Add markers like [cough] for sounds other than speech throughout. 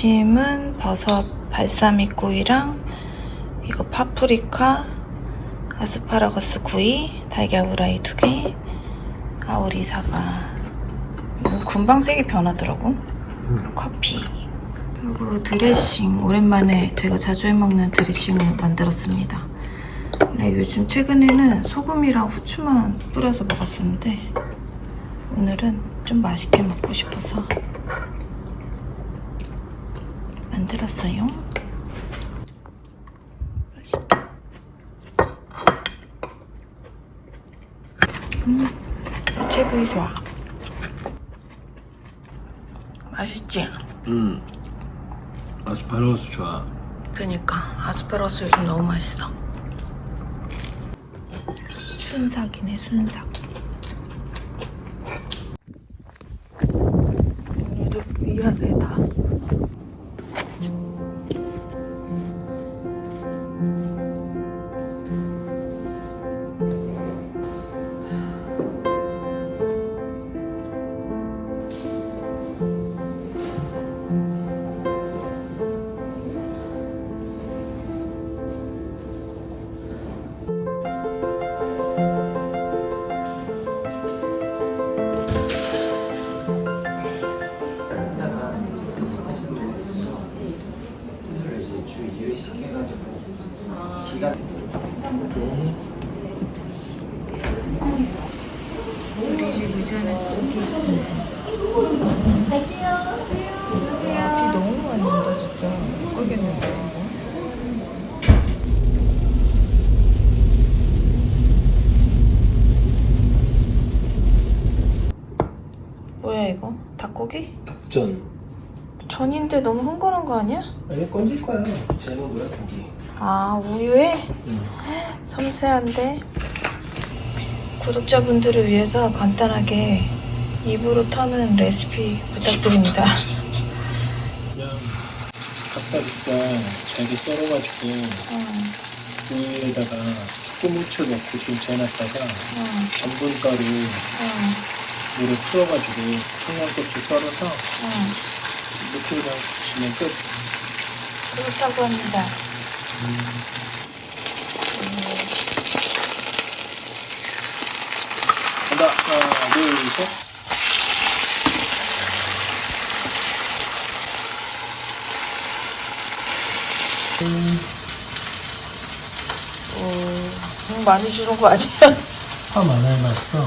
아침은 버섯 발사믹 구이랑 이거 파프리카, 아스파라거스 구이, 달걀 후라이 두 개, 아오리 사과. 이거 금방 색이 변하더라고. 커피. 그리고 드레싱. 오랜만에 제가 자주 해먹는 드레싱을 만들었습니다. 원래 요즘 최근에는 소금이랑 후추만 뿌려서 먹었었는데 오늘은 좀 맛있게 먹고 싶어서 만들었어요. 맛있다. 음, 야채구이 좋아. 맛있지? 음. 아스파라거스 좋아. 그니까 아스파라거스 요즘 너무 맛있어. 순삭이네 순삭. 아니야? 아니 건질 거야. 뭐야 고기. 아 우유에? 응. 섬세한데 구독자분들을 위해서 간단하게 입으로 터는 레시피 부탁드립니다. [laughs] 그냥 닭다리살 잘게 썰어가지고 응, 우유에다가 소금 후추 넣고 좀 재놨다가 응, 전분가루 응, 물에 풀어가지고 청양고추 썰어서 응. 이렇게 부치면 끝. 그렇다고 합니다. 간다. 하나, 둘, 셋. 오, 너무 많이 주는 거 아니야? 파 많아야 맛있어.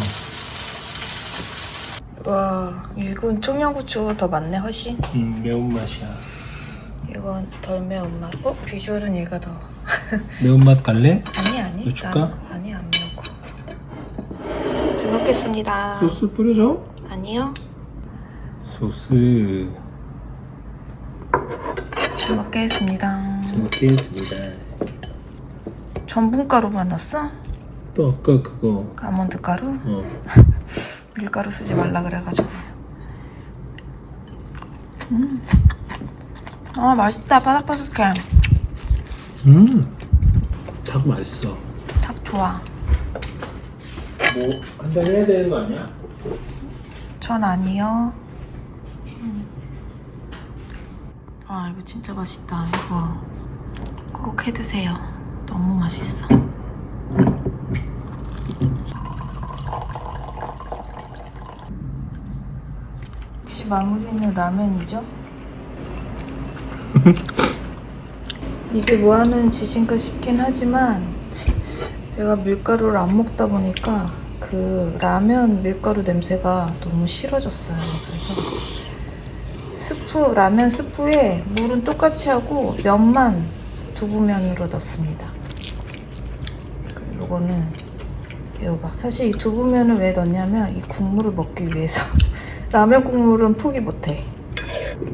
와, 이건 청양고추가 더 많네, 훨씬. 음, 매운맛이야. 이건 덜 매운맛. 어? 비주얼은 얘가 더. [laughs] 매운맛 갈래? 아니, 아니. 이거 줄까? 난- 아니, 안 먹어. 잘 먹겠습니다. 소스 뿌려줘. 아니요. 소스 잘 먹겠습니다. 잘 먹겠습니다. 전분가루만 넣었어? 또 아까 그거 아몬드 가루? 어 [laughs] 밀가루 쓰지 말라 그래가지고. 음. 아, 맛있다. 바삭바삭해. 음, 닭 맛있어. 닭 좋아. 뭐한번 해야 되는 거 아니야? 전 아니요. 음. 아, 이거 진짜 맛있다. 이거 꼭 해드세요. 너무 맛있어. 혹시 마무리는 라면이죠? [laughs] 이게 뭐하는 짓인가 싶긴 하지만 제가 밀가루를 안 먹다 보니까 그 라면 밀가루 냄새가 너무 싫어졌어요. 그래서 스프 라면 스프에 물은 똑같이 하고 면만 두부면으로 넣습니다. 이거는 애호박. 사실 이 두부면을 왜 넣냐면 이 국물을 먹기 위해서 [laughs] 라면 국물은 포기 못해.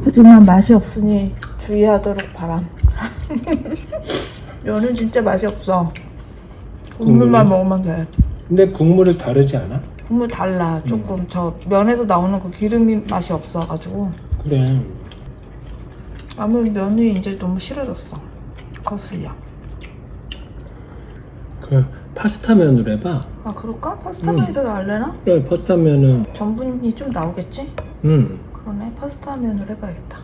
하지만 맛이 없으니 주의하도록 바람. [laughs] 면은 진짜 맛이 없어. 국물만 국물이요? 먹으면 돼. 근데 국물을 다르지 않아? 국물 달라 조금 저 면에서 나오는 그 기름이 맛이 없어가지고 그래. 라면 면이 이제 너무 싫어졌어 거슬려 그 파스타면으로 해봐. 아 그럴까? 파스타면이 더 나을래나? 그래 파스타면은 전분이 좀 나오겠지? 음 그러네 파스타면으로 해봐야겠다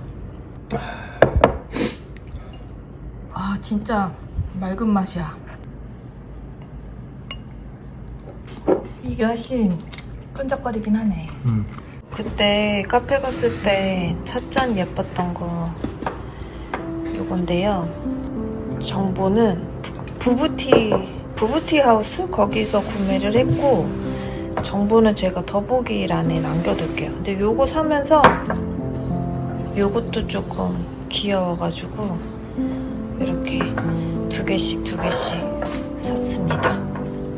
아 진짜 맑은 맛이야 이게 훨씬 끈적거리긴 하네 음. 그때 카페 갔을 때 찻잔 예뻤던 거 요건데요 정보는 부부티 부부티 하우스 거기서 구매를 했고 정보는 제가 더보기란에 남겨둘게요. 근데 요거 사면서 요것도 조금 귀여워가지고 이렇게 두 개씩 두 개씩 샀습니다.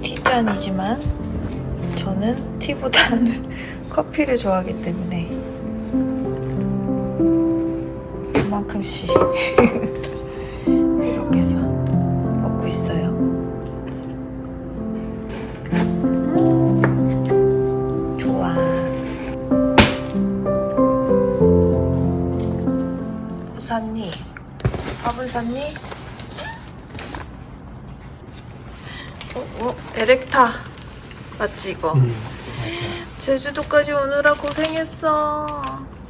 티잔이지만 저는 티보다는 [laughs] 커피를 좋아하기 때문에 이만큼씩 [laughs] 샀니? 어, 어, 에렉타 맞지 이거? 음 맞아. 제주도까지 오느라 고생했어.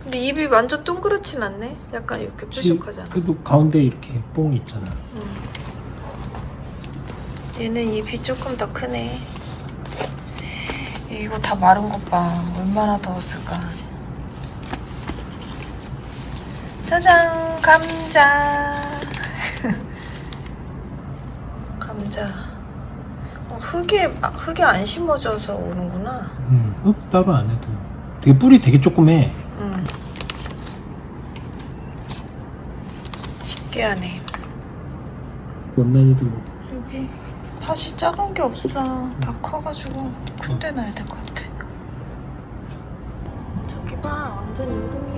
근데 입이 완전 동그랗진 않네. 약간 이렇게 뾰족하잖아. 그래도 가운데 이렇게 뽕 있잖아. 얘는 입이 조금 더 크네. 이거 다 마른 것 봐. 얼마나 더웠을까. 짜잔! 감자! 감자. 어, 흙에, 아, 흙에 안 심어져서 오는구나. 음, 흙 따로 안 해도. 되게 뿌리 되게 조그매. 응. 신기하네. 원난이도 뭐. 여기 팥이 작은 게 없어. 다 커가지고 큰데 놔야 될 것 같아. 저기 봐, 완전 여름이야.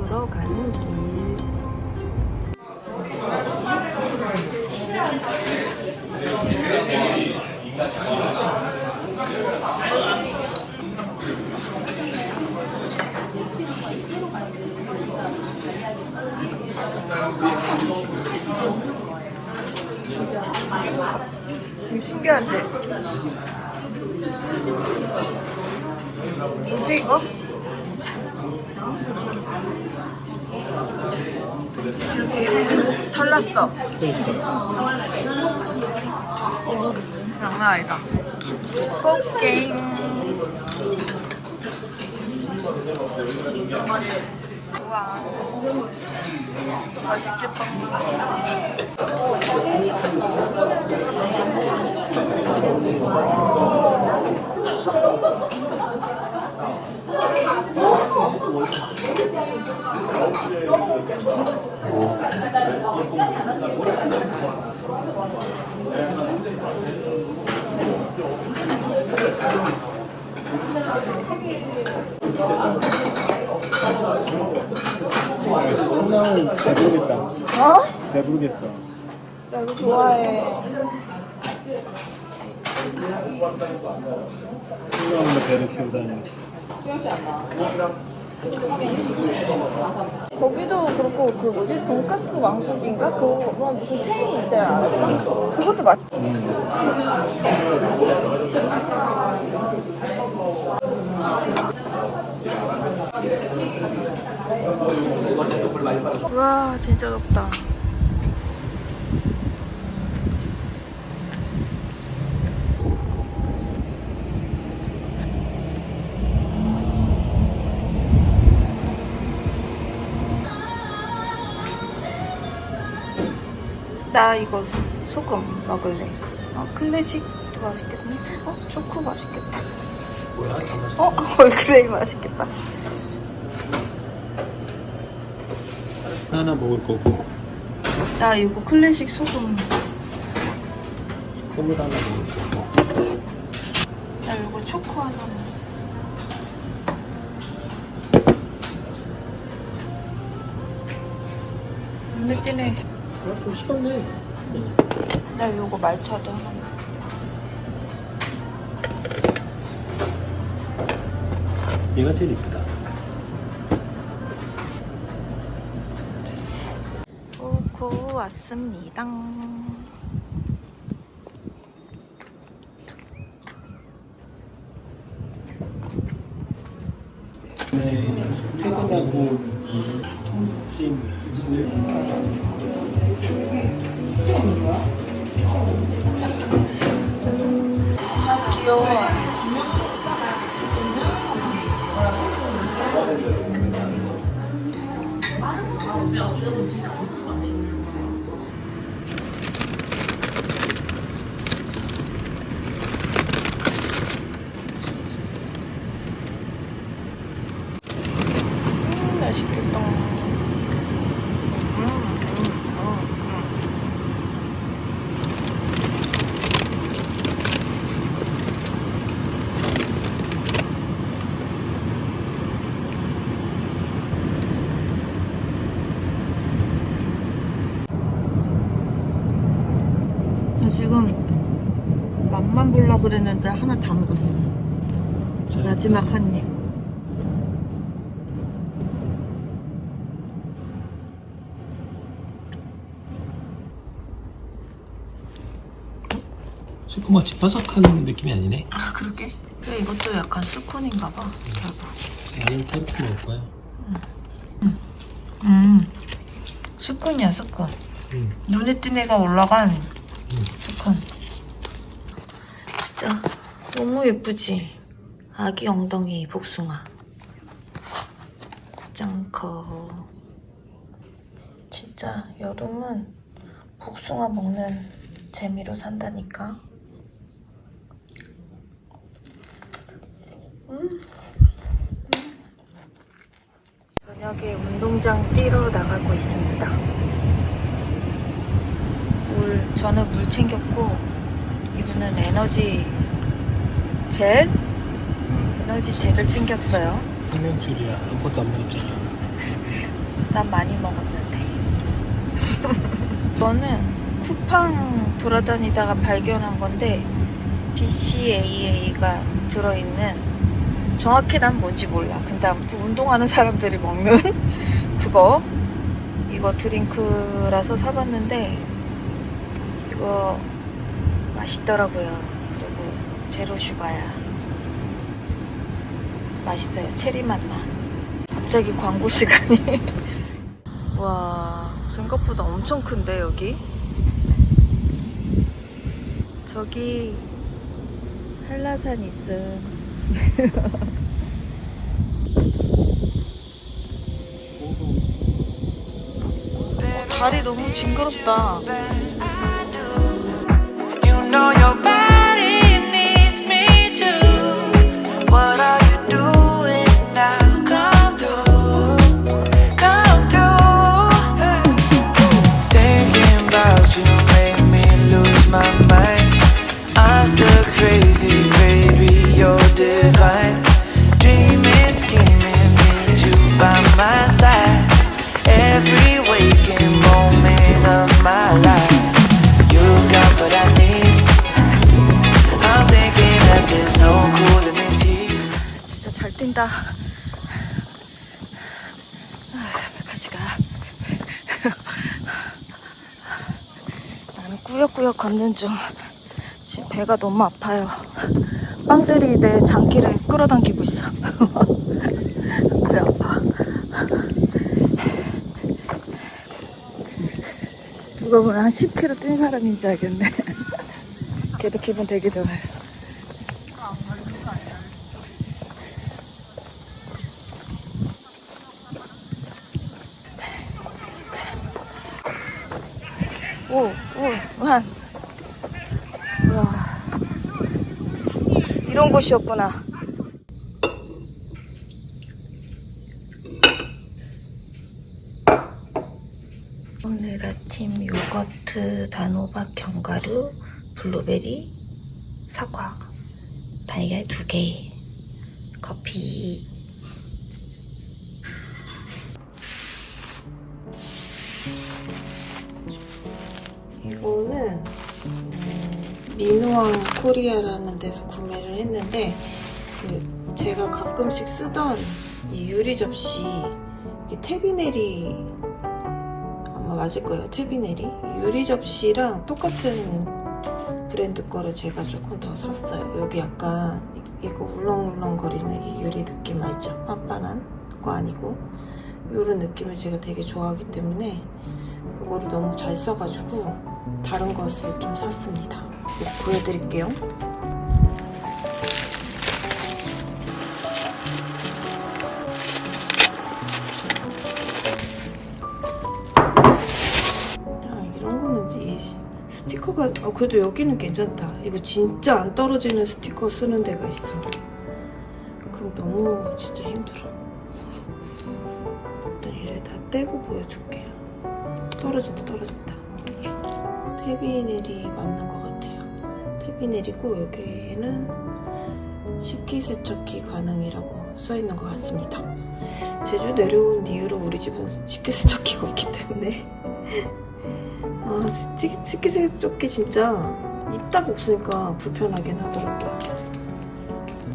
먹으러 가는 길. 이거 신기하지? 뭐지 이거? 여기 털 났어. 장난 아니다. 꽃게임. 우와. 맛있겠다. 원난은 배부르겠다. 어? 배부르겠어. 나 이거 좋아해. 생각보다 배를 키우다니. 거기도 그렇고 그 뭐지 돈가스 왕국인가 그거 뭐 무슨 체인이 있잖아? 그것도 맛. 와 진짜 덥다. 나 이거 소- 소금 먹을래. 어, 클래식도 맛있겠네. 어, 초코 맛있겠다. 뭐야? 어, [laughs] 얼그레이 맛있겠다. 하나 먹을 거고, 나 이거 클래식 소금. 콩을 하나 먹을 거고. 나 이거 초코 하나. 먹- 느끼네. 좀 식었네. 나 요거 말차도 얘가 제일 이쁘다. 됐어. 오고 왔습니다. 참 귀여워. 음, 맛있겠다. 음, 음, 음, 음. 저 지금 맛만 보려고 그랬는데 하나 다 먹었어. 마지막 한 입. 새콤하지 바삭한 느낌이 아니네. 아, 그러게? 그래, 이것도 약간 스콘인가 봐. 결국. 나는 타르트 먹을 거야. 음. 스콘이야, 스콘. 응. 눈에 띈 애가 올라간 스콘. 진짜 너무 예쁘지? 아기 엉덩이 복숭아. 짱 커. 진짜 여름은 복숭아 먹는 재미로 산다니까. 음. 저녁에 운동장 뛰러 나가고 있습니다. 물, 저는 물 챙겼고, 이분은 에너지 젤? 에너지 젤을 챙겼어요. 생명줄이야. 아무것도 안 먹었잖아. [laughs] 난 많이 먹었는데. [laughs] 이거는 쿠팡 돌아다니다가 발견한 건데, BCAA가 들어있는, 정확히 난 뭔지 몰라. 근데 아무튼 운동하는 사람들이 먹는 [laughs] 그거. 이거 드링크라서 사봤는데, 이거 맛있더라고요. 그리고 제로 슈가야. 맛있어요. 체리 맛 나. 갑자기 광고 시간이. [laughs] 와, 생각보다 엄청 큰데, 여기? 저기, 한라산 있음. [laughs] 어, 다리 너무 징그럽다. know you're back. 꾸역꾸역 걷는 중. 지금 배가 너무 아파요. 빵들이 내 장기를 끌어당기고 있어. [laughs] 배 아파. 누가 보면 한 10km 뛴 사람인 줄 알겠네. [laughs] 걔도 기분 되게 좋아요. 오, 오, 한. 와. 이런 곳이었구나. 오늘 아침 요거트, 단호박, 견과류, 블루베리, 사과, 달걀 두 개, 커피. 미누왕 코리아라는 데서 구매를 했는데 그 제가 가끔씩 쓰던 이 유리 접시 안 아마 맞을 거예요. 테비네리. 유리 접시랑 똑같은 브랜드 거를 제가 조금 더 샀어요. 여기 약간 이- 이거 울렁울렁거리는 이 유리 느낌 알죠? 빤빤한 거 아니고 이런 느낌을 제가 되게 좋아하기 때문에 이거를 너무 잘 써가지고 다른 것을 좀 샀습니다. 보여드릴게요. 아, 이런 거는 이제 이 스티커가 어, 그래도 여기는 괜찮다. 이거 진짜 안 떨어지는 스티커 쓰는 데가 있어. 그럼 너무 진짜 힘들어. 일단 얘를 다 떼고 보여줄게요. 떨어진다 떨어진다. 테비네리 맞는 것 같아 요. 테비네리고 여기는 식기세척기 가능이라고 써 있는 것 같습니다. 제주 내려온 이후로 우리 집은 식기세척기가 없기 때문에 [laughs] 아 식기, 식기세척기 진짜 있다가 없으니까 불편하긴 하더라고요.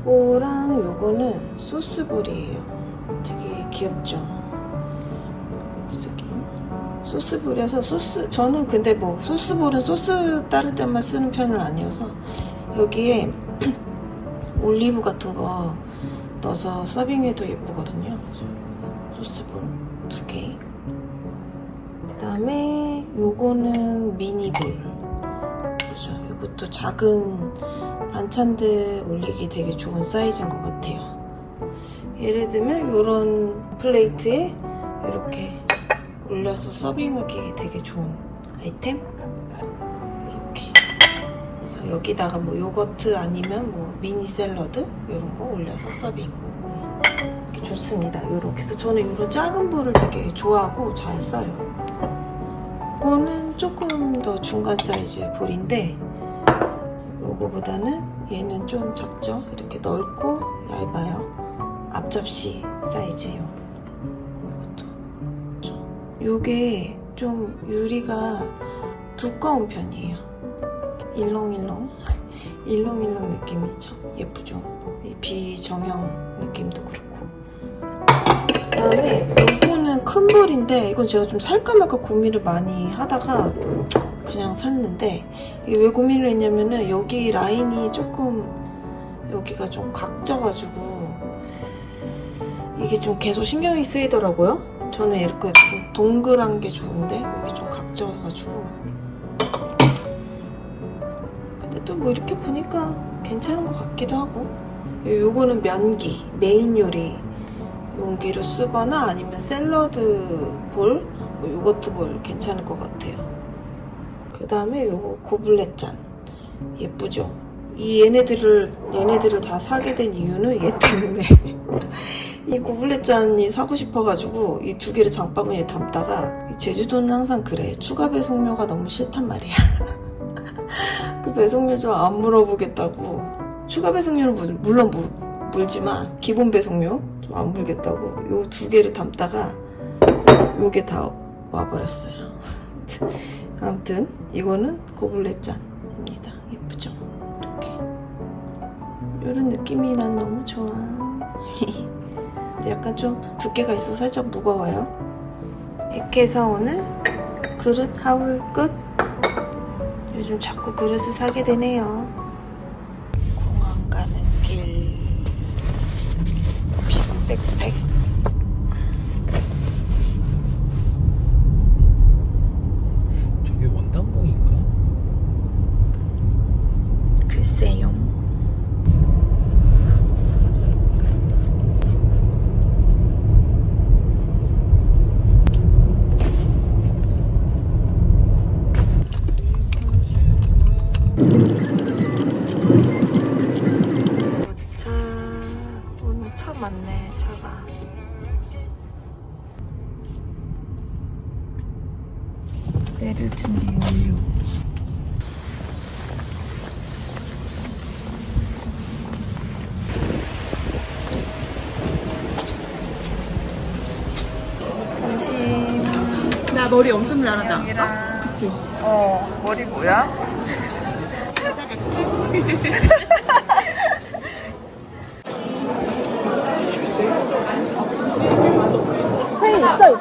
이거랑 요거는 소스볼이에요. 되게 귀엽죠? 쓰기. 소스볼이어서 소스 저는 근데 뭐 소스볼은 소스 따를 때만 쓰는 편은 아니어서 여기에 [clears throat] 올리브 같은 거 넣어서 서빙해도 예쁘거든요. 소스볼 두 개. 그다음에 요거는 미니볼. 그죠? 이것도 작은 반찬들 올리기 되게 좋은 사이즈인 것 같아요. 예를 들면 요런 플레이트에 이렇게 올려서 서빙하기 되게 좋은 아이템. 이렇게. 그래서 여기다가 뭐 요거트 아니면 뭐 미니 샐러드 이런 거 올려서 서빙. 이렇게 좋습니다. 요렇게 해서 저는 이런 작은 볼을 되게 좋아하고 잘 써요. 이거는 조금 더 중간 사이즈 볼인데 요거보다는 얘는 좀 작죠? 이렇게 넓고 얇아요. 앞접시 사이즈요. 요게 좀 유리가 두꺼운 편이에요. 일렁일렁 [laughs] 일렁일렁 느낌이죠. 예쁘죠? 이 비정형 느낌도 그렇고. 그다음에 요거는 큰 볼인데 이건 제가 좀 살까 말까 고민을 많이 하다가 그냥 샀는데 이게 왜 고민을 했냐면은 여기 라인이 조금 여기가 좀 각져가지고 이게 좀 계속 신경이 쓰이더라고요. 저는 이렇게 좀 동그란 게 좋은데 여기 좀 각져가지고 근데 또 뭐 이렇게 보니까 괜찮은 것 같기도 하고 요거는 면기 메인 요리 용기로 쓰거나 아니면 샐러드 볼, 뭐 요거트 볼 괜찮을 것 같아요. 그 다음에 요거 고블렛 잔 예쁘죠? 이 얘네들을 얘네들을 다 사게 된 이유는 얘 때문에 [laughs] 이 고블렛 잔이 사고 싶어가지고 이 두 개를 장바구니에 담다가 이 제주도는 항상 그래 추가 배송료가 너무 싫단 말이야. [laughs] 그 배송료 좀 안 물어보겠다고 추가 배송료는 물- 물론 무- 물지만 기본 배송료 좀 안 물겠다고 요 두 개를 담다가 요게 다 와버렸어요. [laughs] 아무튼 이거는 고블렛 잔입니다. 예쁘죠? 이런 느낌이 난 너무 좋아. [laughs] 약간 좀 두께가 있어서 살짝 무거워요. 이렇게 해서 오늘 그릇 하울 끝. 요즘 자꾸 그릇을 사게 되네요. 공항 가는 길. 빅백팩.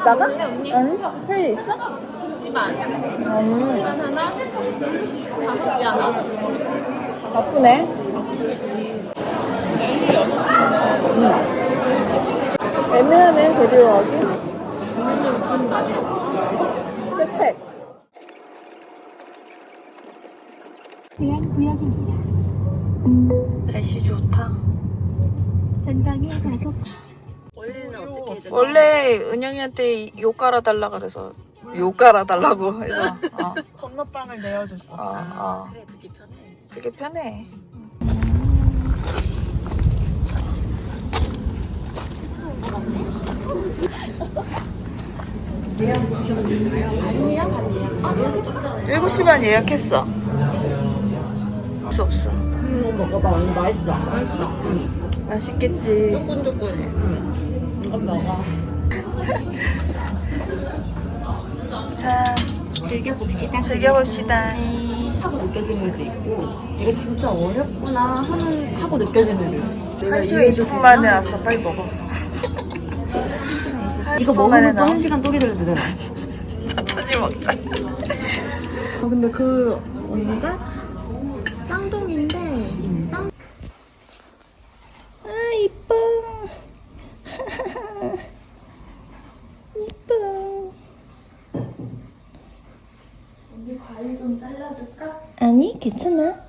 이따가? 아니, 회의 있어? 반. 음, 반 하나, 다섯 시 하나. 바쁘네. 음. 애매하네, 데리러 가기. 팩팩. 제한 구역입니다. 날씨 좋다. 전방에 가속 원래 은영이한테 요 깔아달라 그래서 요 깔아달라고 해서 어, 건너방을 내어줬어. 어, 어. 그게 편해. 일곱 시 반 예약했어. 수 없어. 음, 먹어봐. 맛있어. 맛있겠지. 조끈조끈해. 이건 먹어. [laughs] 자, 즐겨봅시다. 즐겨봅시다. 하고 느껴지는 애도 있고 이거 진짜 어렵구나 하는 하고 느껴지는 애도 한 시간 20분 만에 왔어. 빨리 먹어. 이거 먹으면 또한 시간 또 기다려야 되잖아 [laughs] 천천히 먹자. 어, 근데 그 언니가 쌍둥이인데 쌍 아, 이뻐. 이뻐. 언니 과일 좀 잘라줄까? 아니, 괜찮아.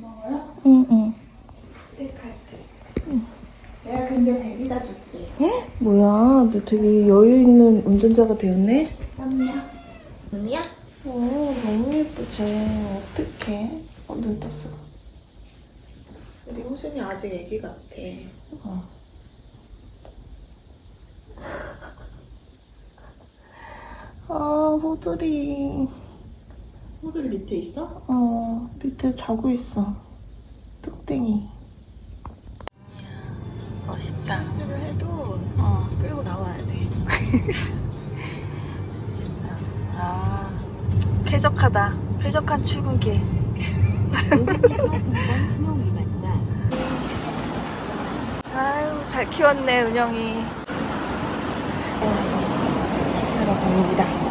먹어요? 응, 응. 내가 근 데 데리다 줄게 뭐야, 너 되게 여유 있는 운전자가 되었네? 언니야 언니야? 어, 너무 예쁘지. 어떡해. 어, 눈 떴어. 우리 호준이 아직 애기 같아 어. 아, 호돌이. 호들 밑에 있어? 어, 밑에 자고 있어. 뚝땡이. 멋있다. 실수를 해도 어, 끌고 나와야 돼 멋있다. [laughs] 아, 쾌적하다. 쾌적한 출근길. [laughs] 아유, 잘 키웠네, 은영이. 하러 갑니다.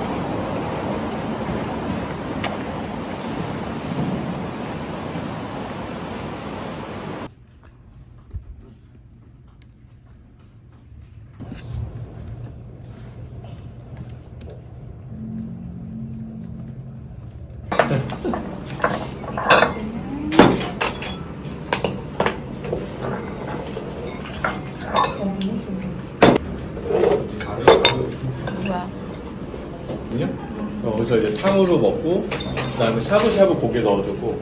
뭐야? 그냥 거기서 이제 탕으로 먹고 그다음에 샤브샤브 고기에 넣어주고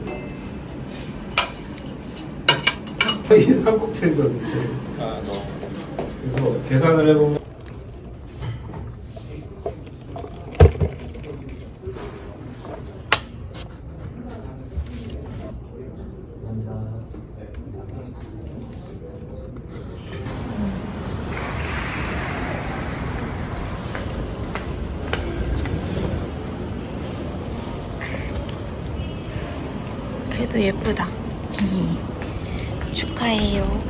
이 삼국채도 이렇게 아, 너. 그래서 계산을 해보면 그래도 예쁘다. 축하해요.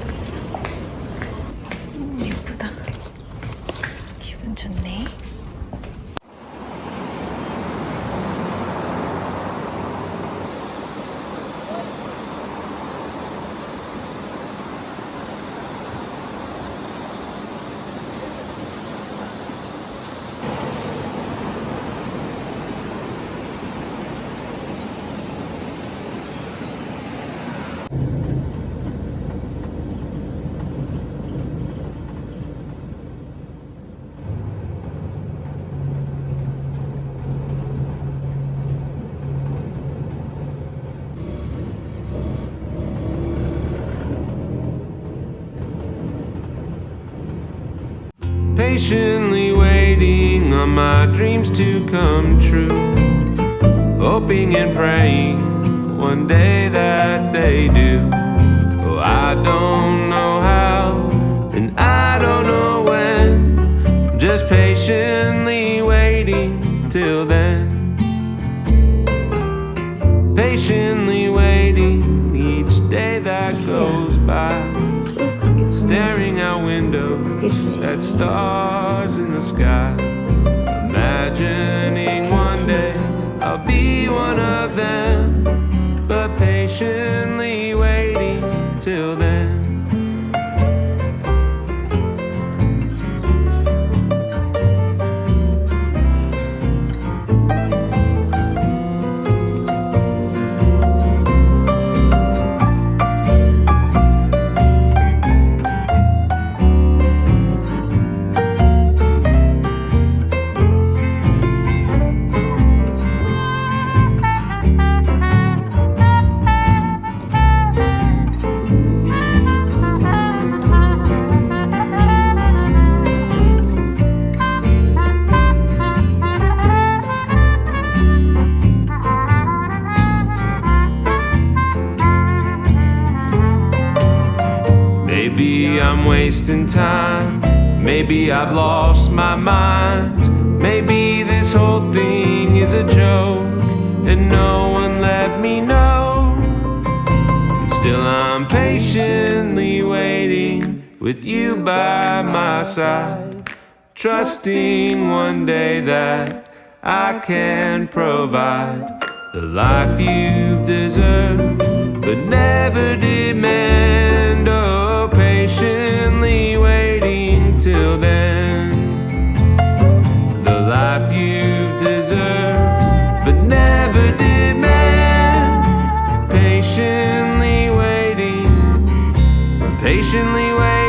Patiently waiting on my dreams to come true. Hoping and praying one day that they do. Oh, I don't know how, and I don't know when. Just patiently waiting till then. At stars in the sky. Imagining one day I'll be one of them, but patiently waiting till then. With you by my side, trusting one day that I can provide the life you've deserved, but never demand. Oh, patiently waiting till then. The life you've deserved, but never demand. Patiently waiting, patiently waiting.